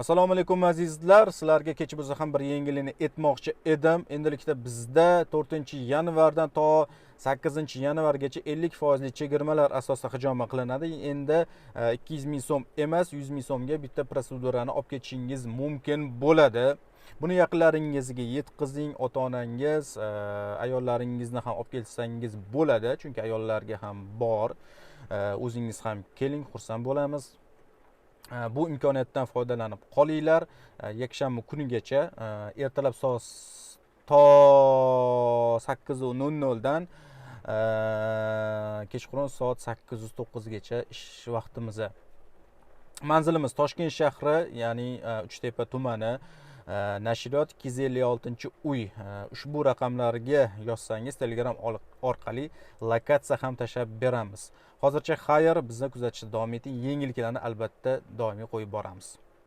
assalomu alaykum azizlar. Sizlarga kecha bo'lsa ham bir yengillikni aytmoqchi edim. Endilikda bizda 4 yanvardan to 8 yanvargacha 50 foizli chegirmalar asosida hijoma qilinadi. Endi e, 200 ming so'm emas 100 ming so'mga bitta protsedurani olib ketishingiz mumkin bo'ladi. Buni yaqinlaringizga yetkazing ota onangiz e, ayollaringizni ham olib kelsangiz bo'ladi chunki ayollarga ham bor. E, o'zingiz ham keling xursand bo'lamiz. Э, bu imkoniyatdan foydalanib qolinglar. Э, yakshanba kunigacha э, ertalab soat to sakkizu nol noldan kechqurun soat sakkizu to'qqizgacha ish vaqtimiz manzilimiz toshkent shahri ya'ni e, uchtepa tumani. Э, nashriyot ikki yuz ellik oltinchi uy э, ushbu raqamlarga yozsangiz telegram orqali lokatsiya ham tashlab beramiz. Hozircha xayr bizni kuzatishda davom eting yangiliklarni albatta doimiy qo'yib boramiz.